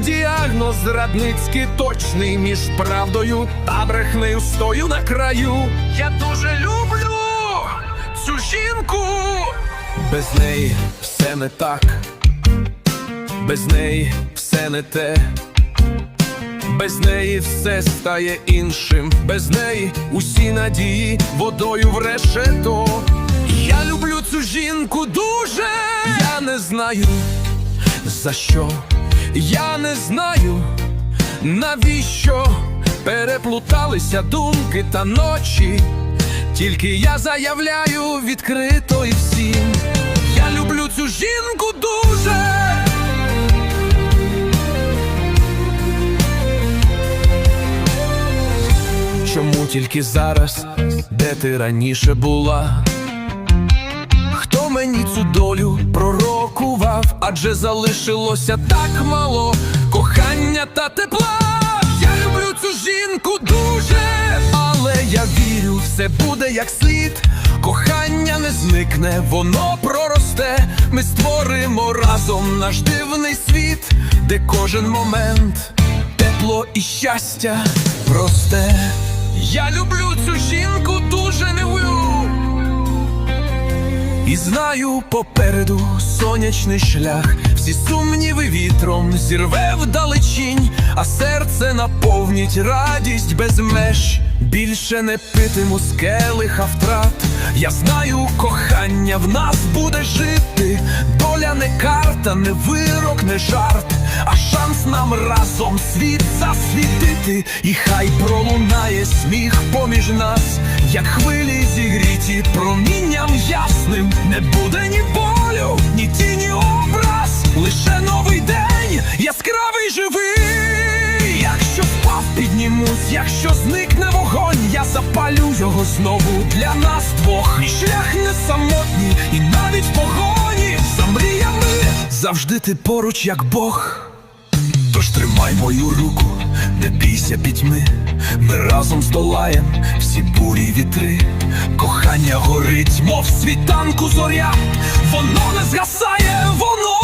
ідеально зрадницький точний між правдою та брехнею стою на краю. Я дуже люблю цю жінку. Без неї все не так, без неї все не те. Без неї все стає іншим, без неї усі надії водою в решето. Я люблю цю жінку дуже. Я не знаю за що, я не знаю навіщо переплуталися думки та ночі. Тільки я заявляю відкрито і всім. Я люблю цю жінку дуже. Чому тільки зараз, де ти раніше була? Хто мені цю долю? Адже залишилося так мало кохання та тепла. Я люблю цю жінку дуже, але я вірю, все буде як слід. Кохання не зникне, воно проросте. Ми створимо разом наш дивний світ, де кожен момент тепло і щастя просте. Я люблю цю жінку дуже не люблю. І знаю попереду сонячний шлях, всі сумніви вітром зірве вдалечінь, а серце наповнить радість без меж. Більше не питиму з келиха втрат. Я знаю, кохання в нас буде жити. Доля не карта, не вирок, не жарт, а шанс нам разом світ засвітити. І хай пролунає сміх поміж нас, як хвилі зігріті промінням ясним. Не буде ні болю, ні тіні образ, лише новий день, яскравий живий. Якщо впав, піднімусь, якщо зникне вогонь, я запалю його знову для нас двох. І шлях не самотній, і навіть в погоні за мріями завжди ти поруч, як Бог. Тож тримай мою руку, не бійся пітьми, ми разом здолаєм всі бурі вітри. Кохання горить, мов світанку зоря, воно не згасає, воно.